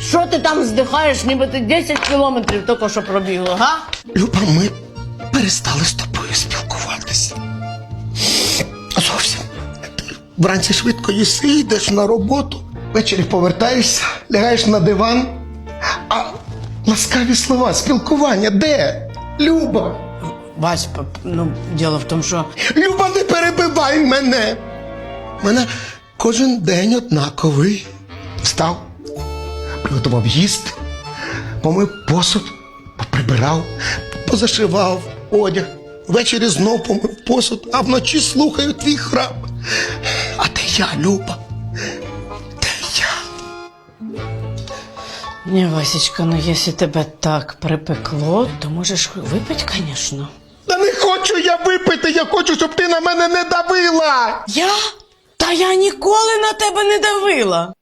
Що ти там здихаєш, ніби ти 10 кілометрів тільки що пробігла, га? Люба, ми перестали з тобою спілкуватися. Зовсім. Ти вранці швидко їси, йдеш на роботу, ввечері повертаєшся, лягаєш на диван. А ласкаві слова, спілкування де? Люба. Вась, ну, діло в тому, що Люба, не перебивай мене. Мене кожен день однаковий. Встав, приготував їсти, помив посуд, поприбирав, позашивав одяг. Ввечері знов помив посуд, а вночі слухаю твій храп. А де я, Люба? Де я? Ні, Васечка, ну якщо тебе так припекло, то можеш випити, звісно. Та не хочу я випити, я хочу, щоб ти на мене не давила. Я? Та я ніколи на тебе не давила.